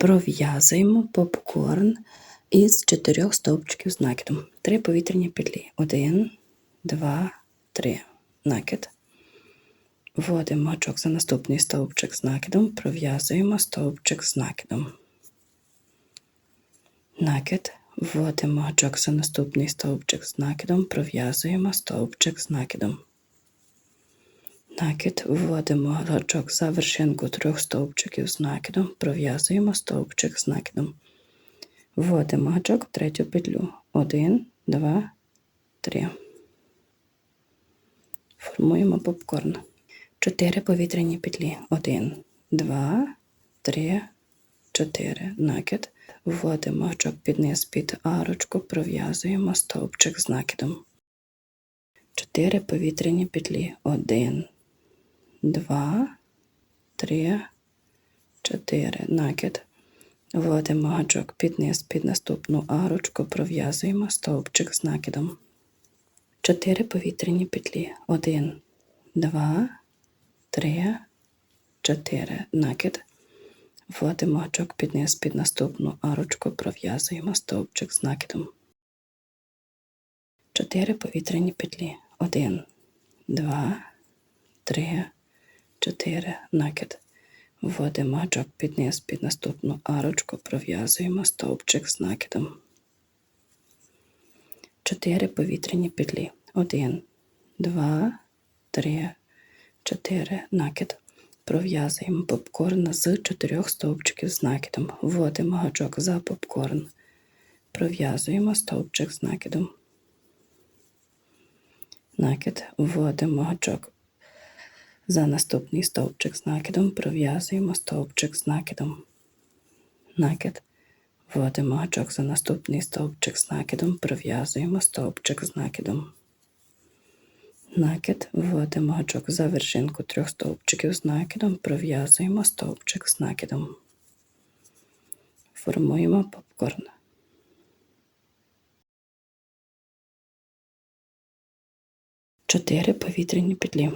Пров'язуємо попкорн із чотирьох стовпчиків з накидом. Три повітряні петлі. Один, два, три. Накид. Вводимо гачок за наступний стовпчик з накидом, пров'язуємо стовпчик з накидом. Накид. Вводимо гачок за наступний стовпчик з накидом, пров'язуємо стовпчик з накидом. Накид. Вводимо гачок за вершинку трьох стовпчиків з накидом, пров'язуємо стовпчик з накидом. Вводимо гачок в третю петлю. Один, два, три. Формуємо попкорн. Чотири повітряні петлі. Один, два, три, чотири. Накид. Вводимо гачок під низ під арочку, пров'язуємо стовпчик з накидом. Чотири повітряні петлі. Один, два, три, чотири. Накид. Вводимо гачок під низ під наступну арочку, пров'язуємо стовпчик з накидом. Чотири повітряні петлі. Один, два, три, чотири. Накид. Вводимо гачок під низ під наступну арочку, пров'язуємо стовпчик з накидом. Чотири повітряні петлі. Один, два, три, чотири. Накид. Вводимо гачок під низ під наступну арочку, пров'язуємо стовпчик з накидом. Чотири повітряні петлі. Один, два, три, чотири. Накид. Пров'язуємо попкорн з чотирьох стовпчиків з накидом. Вводимо гачок за попкорн. Пров'язуємо стовпчик з накидом. Накид. Вводимо гачок за наступний стовпчик з накидом пров'язуємо стовпчик з накидом. Накид. Вводимо гачок за наступний стовпчик з накидом, пров'язуємо стовпчик з накидом. Накид. Вводимо гачок за вершинку трьох стовпчиків з накидом, пров'язуємо стовпчик з накидом. Формуємо попкорн. Чотири повітряні петлі.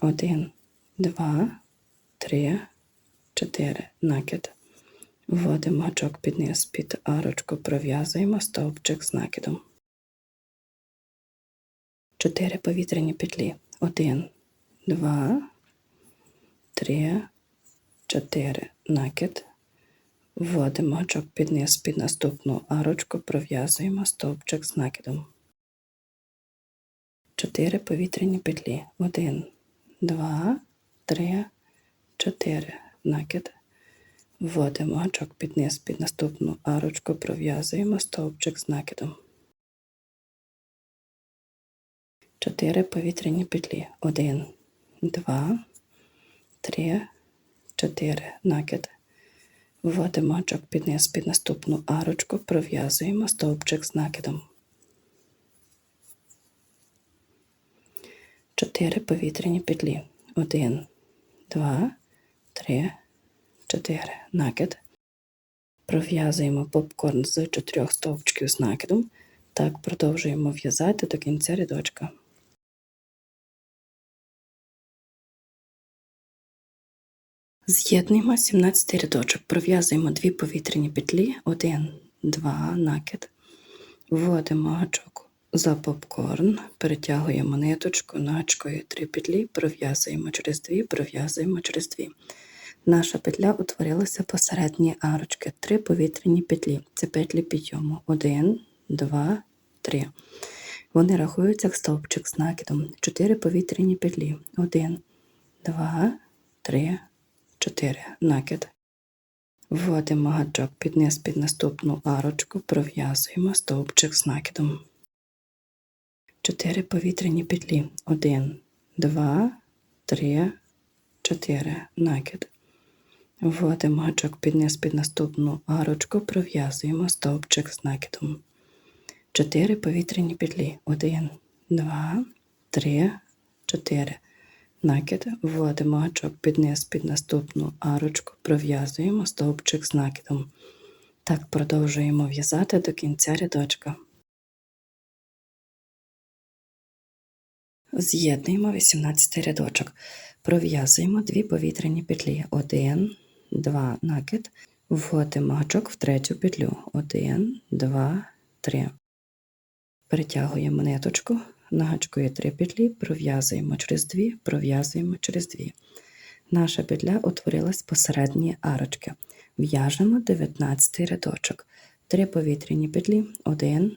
Один, два, три, чотири. Накид. Вводимо гачок під низ під арочку, пров'язуємо стовпчик з накидом. Чотири повітряні петлі. Один, два, три, чотири. Накид. Вводимо гачок під низ під наступну арочку, пров'язуємо стовпчик з накидом. Чотири повітряні петлі. Один, два, три, чотири. Накид. Вводимо гачок під низ під наступну арочку, пров'язуємо стовпчик з накидом. Чотири повітряні петлі. Один, два, три, чотири. Накид. Вводимо гачок під низ під наступну арочку, пров'язуємо стовпчик з накидом. Чотири повітряні петлі. Один, два, три, чотири. Накид. Пров'язуємо попкорн з чотирьох стовпчиків з накидом. Так продовжуємо в'язати до кінця рядочка. З'єднуємо 17 рядочок. Пров'язуємо дві повітряні петлі, один, два, накид. Вводимо гачок за попкорн, перетягуємо ниточку, начкою три петлі, пров'язуємо через дві, пров'язуємо через дві. Наша петля утворилася посередні арочки, три повітряні петлі. Це петлі підйому. Один, два, три. Вони рахуються як стовпчик з накидом. Чотири повітряні петлі. Один, два, три, чотири. Накид. Вводимо гачок під низ під наступну арочку, пров'язуємо стовпчик з накидом. Чотири повітряні петлі. Один, два, три, чотири. Накид. Вводимо гачок під низ під наступну арочку, пров'язуємо стовпчик з накидом. Чотири повітряні петлі. Один, два, три, чотири. Накид. Вводимо гачок під низ під наступну арочку, пров'язуємо стовпчик з накидом. Так продовжуємо в'язати до кінця рядочка. З'єднуємо 18 рядочок. Пров'язуємо дві повітряні петлі. Один, два, накид. Вводимо гачок в третю петлю. Один, два, три. Перетягуємо ниточку, на гачку є три петлі, пров'язуємо через дві, пров'язуємо через дві. Наша петля утворилась посередні арочки. В'яжемо 19 рядочок. Три повітряні петлі. Один,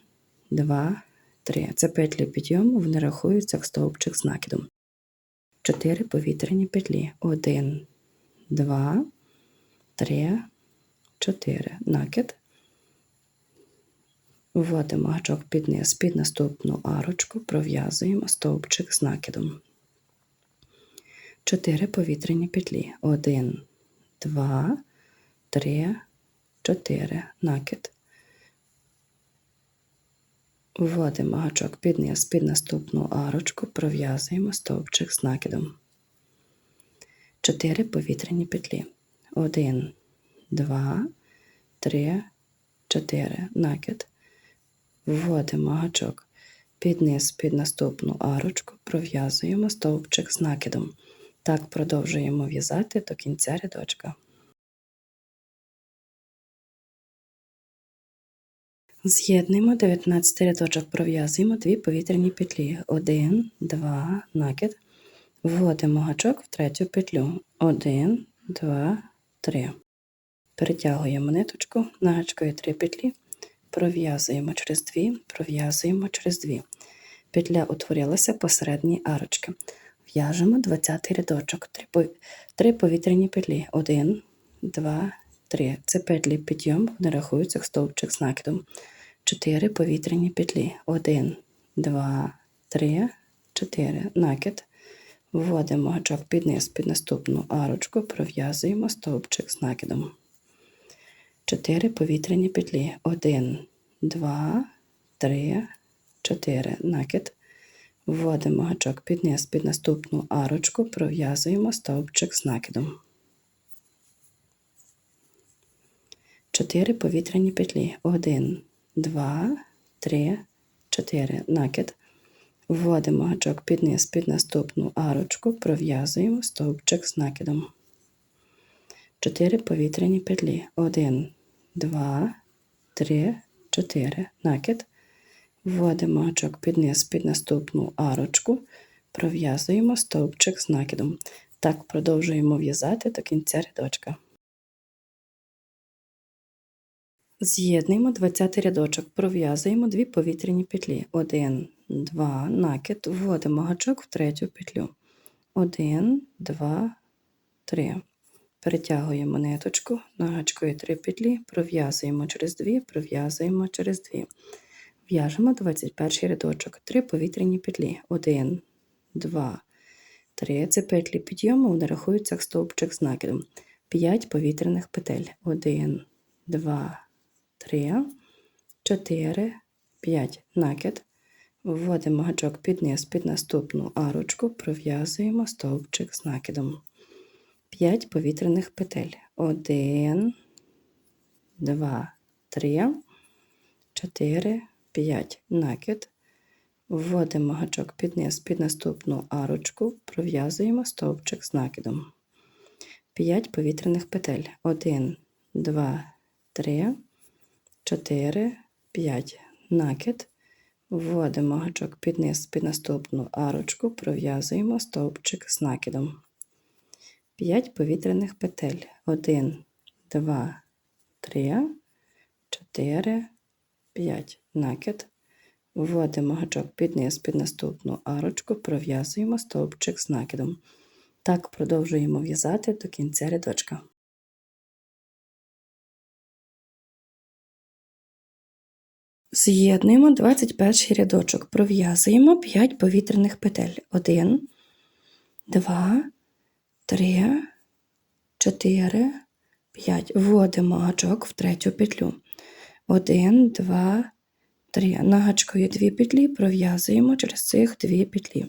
два, три. Це петлі підйому, вони рахуються як стовпчик з накидом. Чотири повітряні петлі. Один, два, три, чотири. Накид. Вводимо гачок під низ, під наступну арочку, пров'язуємо стовпчик з накидом. Чотири повітряні петлі. Один, два, три, чотири. Накид. Вводимо гачок під низ, під наступну арочку, пров'язуємо стовпчик з накидом. Чотири повітряні петлі. Один, два, три, чотири. Накид. Вводимо гачок під під наступну арочку, пров'язуємо стовпчик з накидом. Так продовжуємо в'язати до кінця рядочка. З'єднуємо 19 рядочок, пров'язуємо дві повітряні петлі. 1, 2, накид. Вводимо гачок в третю петлю. 1, 2, 3. Перетягуємо ниточку, на гачку є 3 петлі, пров'язуємо через 2, пров'язуємо через 2. Петля утворилася посередній арочки. В'яжемо 20 рядочок, 3 повітряні петлі. 1, 2, 3. Це петлі підйом, вони рахуються стовпчик з накидом. 4 повітряні петлі. 1, 2, 3, 4. Накид. Вводимо гачок під низ під наступну арочку, пров'язуємо стовпчик з накидом. 4 повітряні петлі. 1, 2, 3, 4. Накид. Вводимо гачок під низ під наступну арочку, пров'язуємо стовпчик з накидом. 4 повітряні петлі. 1, 2, 3, 4. Накид. Вводимо гачок під низ під наступну арочку, пров'язуємо стовпчик з накидом. 4 повітряні петлі. 1, 2, 3, 4. Накид. Вводимо гачок під низ під наступну арочку, пров'язуємо стовпчик з накидом. Так продовжуємо в'язати до кінця рядочка. З'єднуємо 20 рядочок, пров'язуємо дві повітряні петлі. 1, 2, накид, вводимо гачок в третю петлю. 1, 2, 3. Перетягуємо ниточку, на гачку 3 петлі, пров'язуємо через 2, пров'язуємо через 2. В'яжемо 21 рядочок, 3 повітряні петлі. 1, 2, 3. Це петлі підйому, вони рахуються як стовпчик з накидом. 5 повітряних петель. 1, 2, 3, 4, 5. Накид. Вводимо гачок під низ під наступну арочку, пров'язуємо стовпчик з накидом. 5 повітряних петель. 1, 2, 3, 4, 5 накид. Вводимо гачок під низ під наступну арочку, пров'язуємо стовпчик з накидом. 5 повітряних петель. 1, 2, 3, 4, 5 накид. Вводимо гачок під низ під наступну арочку, пров'язуємо стовпчик з накидом. 5 повітряних петель. 1, 2, 3, 4, 5 накид. Вводимо гачок під низ під наступну арочку, пров'язуємо стовпчик з накидом. Так продовжуємо в'язати до кінця рядочка. З'єднуємо 21 рядочок, пров'язуємо 5 повітряних петель. 1, 2, 3, 4, 5. Вводимо гачок в третю петлю. 1, 2, 3. Нагачкою 2 петлі пров'язуємо через цих 2 петлі.